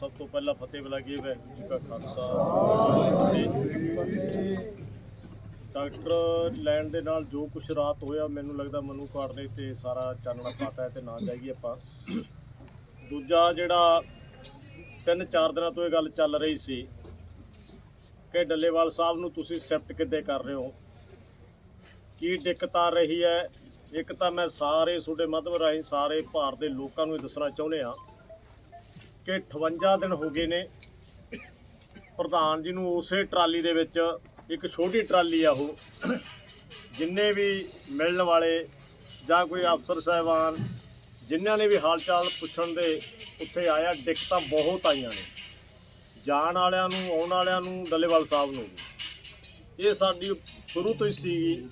ਸਭ ਤੋਂ ਪਹਿਲਾਂ ਫਤਿਹ ਬੁਲਾ ਵਾਹਿਗੁਰੂ ਜੀ ਕਾ ਖਾਲਸਾ। ਡਾਕਟਰ ਲੈਣ ਦੇ ਨਾਲ ਜੋ ਕੁਛ ਰਾਤ ਹੋਇਆ, ਮੈਨੂੰ ਲੱਗਦਾ ਮਨੂ ਕਾਰਡ ਦੇ ਤੇ ਸਾਰਾ ਚਾਨਣਾ ਪਾਤਾ ਹੈ ਤੇ ਨਾ ਜਾਈਏ ਆਪਾਂ। ਦੂਜਾ ਜਿਹੜਾ ਤਿੰਨ ਚਾਰ ਦਿਨਾਂ ਤੋਂ ਇਹ ਗੱਲ ਚੱਲ ਰਹੀ ਸੀ ਕਿ ਡੱਲੇਵਾਲ ਸਾਹਿਬ ਨੂੰ ਤੁਸੀਂ ਸਿਫਟ ਕਿੱਦੇ ਕਰ ਰਹੇ ਹੋ? ਕੀ ਦਿੱਕਤ ਆ ਰਹੀ ਹੈ? ਇੱਕ ਤਾਂ ਮੈਂ ਸਾਰੇ ਤੁਹਾਡੇ ਮਾਧਵ ਰਾਹੀਂ ਸਾਰੇ ਭਾਰਤ ਦੇ ਲੋਕਾਂ ਨੂੰ ਇਹ ਦੱਸਣਾ ਚਾਹੁੰਦੇ ਆ ਕਿ 58 ਦਿਨ ਹੋ ਗਏ ਨੇ। ਪ੍ਰਧਾਨ ਜੀ ਨੂੰ ਉਸੇ ਟਰਾਲੀ ਦੇ ਵਿੱਚ ਇੱਕ ਛੋਟੀ ਟਰਾਲੀ ਆ ਉਹ। ਜਿੰਨੇ ਵੀ ਮਿਲਣ ਵਾਲੇ ਜਾਂ ਕੋਈ ਅਫਸਰ ਸਾਹਿਬਾਨ, ਜਿਨ੍ਹਾਂ ਨੇ ਵੀ ਹਾਲ ਚਾਲ ਪੁੱਛਣ ਦੇ ਉੱਥੇ ਆਇਆ ਦਿੱਕਤਾਂ ਬਹੁਤ ਆਈਆਂ ਨੇ। ਜਾਣ ਵਾਲਿਆਂ ਨੂੰ, ਆਉਣ ਵਾਲਿਆਂ ਨੂੰ, ਡੱਲੇਵਾਲ ਸਾਹਿਬ ਨੂੰ। ਇਹ ਸਾਡੀ ਸ਼ੁਰੂ ਤੋਂ ਹੀ ਸੀਗੀ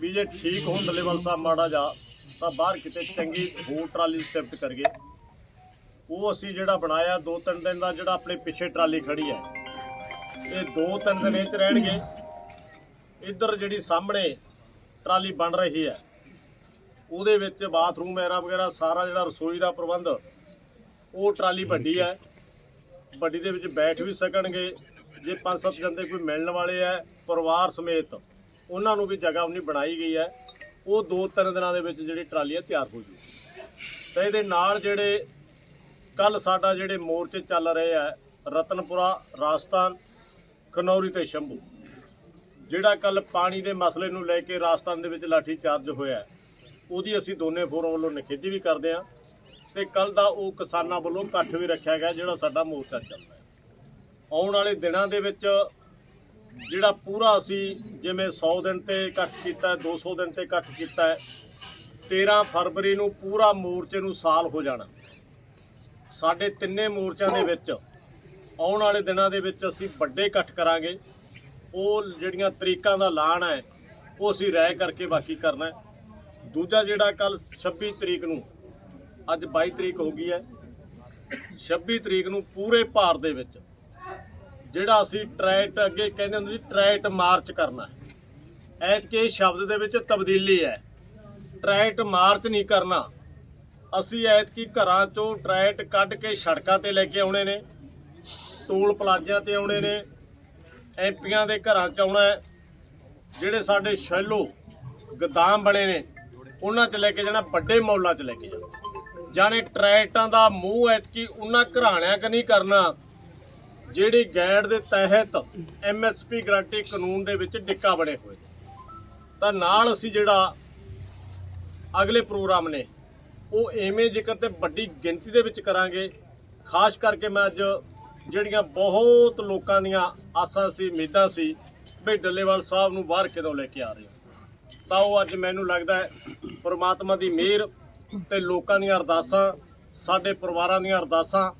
ਵੀ ਜੇ ਠੀਕ ਹੋਣ ਡੱਲੇਵਾਲ ਸਾਹਿਬ ਮਾੜਾ ਜਾ, ਤਾਂ ਬਾਹਰ ਕਿਤੇ ਚੰਗੀ ਹੋਰ ਟਰਾਲੀ ਸ਼ਿਫਟ ਕਰੀਏ ਉਹ ਅਸੀਂ ਜਿਹੜਾ ਬਣਾਇਆ, ਦੋ ਤਿੰਨ ਦਿਨ ਦਾ ਜਿਹੜਾ ਆਪਣੇ ਪਿੱਛੇ ਟਰਾਲੀ ਖੜੀ ਹੈ। ਇਹ ਦੋ ਤਿੰਨ ਦਿਨ ਇਹ ਚ ਰਹਿਣਗੇ। ਇੱਧਰ ਜਿਹੜੀ ਸਾਹਮਣੇ ਟਰਾਲੀ ਬਣ ਰਹੀ ਹੈ, ਉਹਦੇ ਵਿੱਚ ਬਾਥਰੂਮ ਐਰਾ ਵਗੈਰਾ, ਸਾਰਾ ਜਿਹੜਾ ਰਸੋਈ ਦਾ ਪ੍ਰਬੰਧ, ਉਹ ਟਰਾਲੀ ਵੱਡੀ ਹੈ। ਵੱਡੀ ਦੇ ਵਿੱਚ ਬੈਠ ਵੀ ਸਕਣਗੇ। ਜੇ ਪੰਜ ਸੱਤ ਜੰਦੇ ਕੋਈ ਮਿਲਣ ਵਾਲੇ ਹੈ, ਪਰਿਵਾਰ ਸਮੇਤ, ਉਹਨਾਂ ਨੂੰ ਵੀ ਜਗ੍ਹਾ ਉਨੀ ਬਣਾਈ ਗਈ ਹੈ। ਉਹ ਦੋ ਤਿੰਨ ਦਿਨਾਂ ਦੇ ਵਿੱਚ ਜਿਹੜੀ ਟਰਾਲੀ ਹੈ ਤਿਆਰ ਹੋ ਜੂ। ਤੇ ਇਹਦੇ ਨਾਲ ਜਿਹੜੇ ਕੱਲ ਸਾਡਾ ਜਿਹੜੇ ਮੋਰਚੇ ਚੱਲ ਰਹੇ ਆ ਰਤਨਪੁਰਾ ਰਾਜਸਥਾਨ ਖਨੌਰੀ ਤੇ ਸ਼ੰਭੂ ਜਿਹੜਾ ਕੱਲ ਪਾਣੀ ਦੇ ਮਸਲੇ ਨੂੰ ਲੈ ਕੇ ਰਾਜਸਥਾਨ ਦੇ ਵਿੱਚ ਲਾਠੀ ਚਾਰਜ ਹੋਇਆ ਉਹਦੀ ਅਸੀਂ ਦੋਨੇ ਫੋਰਮ ਵੱਲੋਂ ਨਿਖੇਧੀ ਵੀ ਕਰਦੇ ਆ ਤੇ ਕੱਲ ਦਾ ਉਹ ਕਿਸਾਨਾਂ ਵੱਲੋਂ ਇਕੱਠ ਵੀ ਰੱਖਿਆ ਗਿਆ ਜਿਹੜਾ ਸਾਡਾ ਮੋਰਚਾ ਚੱਲਦਾ ਹੈ। ਆਉਣ ਵਾਲੇ ਦਿਨਾਂ ਦੇ ਵਿੱਚ ਜਿਹੜਾ ਪੂਰਾ ਅਸੀਂ ਜਿਵੇਂ 100 ਦਿਨ ਤੇ ਇਕੱਠ ਕੀਤਾ ਹੈ, 200 ਦਿਨ ਤੇ ਇਕੱਠ ਕੀਤਾ ਹੈ 13 ਫਰਵਰੀ ਨੂੰ ਪੂਰਾ ਮੋਰਚੇ ਨੂੰ ਸਾਲ ਹੋ ਜਾਣਾ। ਸਾਡੇ ਤਿੰਨੇ ਮੋਰਚਿਆਂ ਦੇ ਵਿੱਚ ਆਉਣ ਵਾਲੇ ਦਿਨਾਂ ਦੇ ਵਿੱਚ ਅਸੀਂ ਵੱਡੇ ਇਕੱਠ ਕਰਾਂਗੇ। ਉਹ ਜਿਹੜੀਆਂ ਤਰੀਕਾਂ ਦਾ ਐਲਾਨ ਹੈ, ਉਹ ਅਸੀਂ ਰਾਇ ਕਰਕੇ ਬਾਕੀ ਕਰਨਾ ਦੂਜਾ ਜਿਹੜਾ ਕੱਲ 26 ਤਰੀਕ ਨੂੰ, ਅੱਜ 22 ਤਰੀਕ ਹੋ ਗਈ ਹੈ। 26 ਤਰੀਕ ਨੂੰ ਪੂਰੇ ਭਾਰਤ ਦੇ ਵਿੱਚ ਜਿਹੜਾ ਅਸੀਂ ਟਰੈਟ ਅੱਗੇ ਕਹਿੰਦੇ ਹੁੰਦੇ ਸੀ, ਟਰੈਟ ਮਾਰਚ ਕਰਨਾ ਹੈ। ਸ਼ਬਦ ਦੇ ਵਿੱਚ ਤਬਦੀਲੀ ਹੈ। ਟਰੈਟ ਮਾਰਚ ਨਹੀਂ ਕਰਨਾ। ਅਸੀਂ ਐਤਕੀ ਘਰਾਂ ਚੋਂ ਟਰੈਟ ਕੱਢ ਕੇ ਸੜਕਾਂ ਤੇ ਲੈ ਕੇ ਆਉਣੇ ਨੇ, ਟੋਲ ਪਲਾਜ਼ਿਆਂ ਤੇ ਆਉਣੇ ਨੇ, ਐਮਪੀਆਂ ਦੇ ਘਰਾਂ ਚ ਆਉਣਾ ਹੈ, ਜਿਹੜੇ ਸਾਡੇ ਸ਼ੈਲੋ ਗਦਾਮ ਬਣੇ ਨੇ, ਉਹਨਾਂ ਚ ਲੈ ਕੇ ਜਾਣਾ, ਵੱਡੇ ਮੌਲਾਂ ਚ ਲੈ ਕੇ ਜਾਣਾ। ਜਾਣੇ ਟਰੈਟਾਂ ਦਾ ਮੂੰਹ ਐਤਕੀ ਉਹਨਾਂ ਘਰਾਣਿਆਂ ਕ ਨਹੀਂ ਕਰਨਾ, ਜਿਹੜੀ ਗੈਡ ਦੇ ਤਹਿਤ ਐਮਐਸਪੀ ਗਰੰਟੀ ਕਾਨੂੰਨ ਦੇ ਵਿੱਚ ਡਿੱਕਾ ਬਣੇ ਹੋਏ ਤਾਂ ਨਾਲ ਅਸੀਂ ਜਿਹੜਾ ਅਗਲੇ ਪ੍ਰੋਗਰਾਮ ਨੇ ਉਹ ਐਵੇਂ ਜ਼ਿਕਰ ਤੇ ਵੱਡੀ ਗਿਣਤੀ ਦੇ ਵਿੱਚ ਕਰਾਂਗੇ, ਖਾਸ ਕਰਕੇ ਮੈਂ ਅੱਜ ਜਿਹੜੀਆਂ ਬਹੁਤ ਲੋਕਾਂ ਦੀਆਂ ਆਸਾਂ ਸੀ, ਉਮੀਦਾਂ ਸੀ, ਵੀ ਡੱਲੇਵਾਲ ਸਾਹਿਬ ਨੂੰ ਬਾਹਰ ਕਿਦੋਂ ਲੈ ਕੇ ਆ ਰਹੇ ਤਾਂ ਉਹ ਅੱਜ ਮੈਨੂੰ ਲੱਗਦਾ ਹੈ ਪ੍ਰਮਾਤਮਾ ਦੀ ਮਿਹਰ ਤੇ ਲੋਕਾਂ ਦੀਆਂ ਅਰਦਾਸਾਂ, ਸਾਡੇ ਪਰਿਵਾਰਾਂ ਦੀਆਂ ਅਰਦਾਸਾਂ,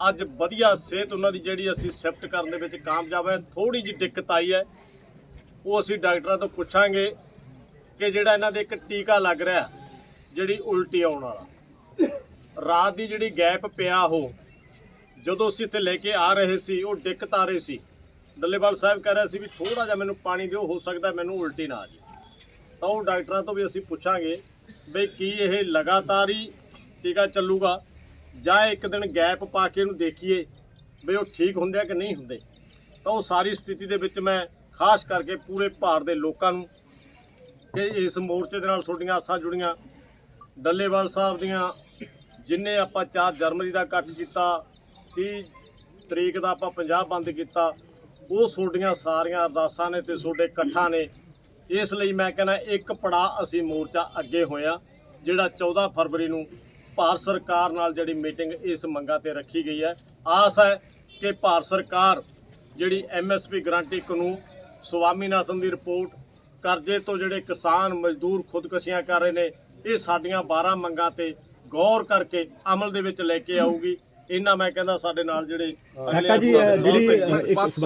ਅੱਜ ਵਧੀਆ ਸਿਹਤ ਉਹਨਾਂ ਦੀ ਜਿਹੜੀ ਅਸੀਂ ਸ਼ਿਫਟ ਕਰਨ ਦੇ ਵਿੱਚ ਕਾਮਯਾਬ ਹੈ ਥੋੜੀ ਜਿਹੀ ਦਿੱਕਤ ਆਈ ਹੈ। ਉਹ ਅਸੀਂ ਡਾਕਟਰਾਂ ਤੋਂ ਪੁੱਛਾਂਗੇ ਕਿ ਜਿਹੜਾ ਇਹਨਾਂ ਦੇ ਇੱਕ ਟੀਕਾ ਲੱਗ ਰਿਹਾ ਜਿਹੜੀ ਉਲਟੀ ਆਉਣ ਵਾਲਾ। ਰਾਤ ਦੀ ਜਿਹੜੀ ਗੈਪ ਪਿਆ ਉਹ, ਜਦੋਂ ਅਸੀਂ ਇੱਥੇ ਲੈ ਕੇ ਆ ਰਹੇ ਸੀ, ਉਹ ਦਿੱਕਤ ਆ ਰਹੀ ਸੀ। ਡੱਲੇਵਾਲ ਸਾਹਿਬ ਕਹਿ ਰਿਹਾ ਸੀ ਵੀ ਥੋੜਾ ਜਿਹਾ ਮੈਨੂੰ ਪਾਣੀ ਦਿਓ, ਹੋ ਸਕਦਾ ਮੈਨੂੰ ਉਲਟੀ ਨਾ ਆ ਜੇ ਤਾਂ ਉਹ ਡਾਕਟਰਾਂ ਤੋਂ ਵੀ ਅਸੀਂ ਪੁੱਛਾਂਗੇ ਵੀ ਕੀ ਇਹ ਲਗਾਤਾਰ ਹੀ ਟੀਕਾ ਚੱਲੂਗਾ? ਜਾਂ ਇੱਕ ਦਿਨ ਗੈਪ ਪਾ ਕੇ ਇਹਨੂੰ ਦੇਖੀਏ ਵੀ ਉਹ ਠੀਕ ਹੁੰਦੇ ਆ ਕਿ ਨਹੀਂ ਹੁੰਦੇ। ਤਾਂ ਉਹ ਸਾਰੀ ਸਥਿਤੀ ਦੇ ਵਿੱਚ ਮੈਂ ਖਾਸ ਕਰਕੇ ਪੂਰੇ ਭਾਰਤ ਦੇ ਲੋਕਾਂ ਨੂੰ ਕਿ ਇਸ ਮੋਰਚੇ ਦੇ ਨਾਲ ਤੁਹਾਡੀਆਂ ਆਸਾਂ ਜੁੜੀਆਂ। ਡੱਲੇਵਾਲ ਸਾਹਿਬ ਦੀਆਂ ਜਿੰਨੇ ਆਪਾਂ 4 ਜਨਵਰੀ ਦਾ ਇਕੱਠ ਕੀਤਾ 30 ਤਰੀਕ ਦਾ ਆਪਾਂ ਪੰਜਾਬ ਬੰਦ ਕੀਤਾ, ਉਹ ਤੁਹਾਡੀਆਂ ਸਾਰੀਆਂ ਅਰਦਾਸਾਂ ਨੇ ਤੇ ਤੁਹਾਡੇ ਇਕੱਠਾਂ ਨੇ। ਇਸ ਲਈ ਮੈਂ ਕਹਿੰਦਾ ਇੱਕ ਪੜਾ ਅਸੀਂ ਮੋਰਚਾ ਅੱਗੇ ਹੋਇਆ, ਜਿਹੜਾ 14 ਫਰਵਰੀ ਨੂੰ ਭਾਰਤ ਸਰਕਾਰ ਨਾਲ ਜਿਹੜੀ ਮੀਟਿੰਗ ਇਸ ਮੰਗਾਂ ਤੇ ਰੱਖੀ ਗਈ ਹੈ। ਆਸ ਹੈ ਕਿ ਭਾਰਤ ਸਰਕਾਰ ਜਿਹੜੀ ਐਮਐਸਪੀ ਗਰੰਟੀ ਕਾਨੂੰਨ, ਸੁਵਾਮੀਨਾਥਨ ਦੀ ਰਿਪੋਰਟ, ਕਰਜ਼ੇ ਤੋਂ ਜਿਹੜੇ ਕਿਸਾਨ ਮਜ਼ਦੂਰ ਖੁਦਕੁਸ਼ੀਆਂ ਕਰ ਰਹੇ ਨੇ ਇਹ ਸਾਡੀਆਂ 12 ਮੰਗਾਂ ਤੇ ਗੌਰ ਕਰਕੇ ਅਮਲ ਦੇ ਵਿੱਚ ਲੈ ਕੇ ਆਊਗੀ। ਇਹਨਾਂ ਮੈਂ ਕਹਿੰਦਾ ਸਾਡੇ ਨਾਲ ਜਿਹੜੇ ਅਗਲੇ ਜੀ ਜਿਹੜੀ ਇੱਕ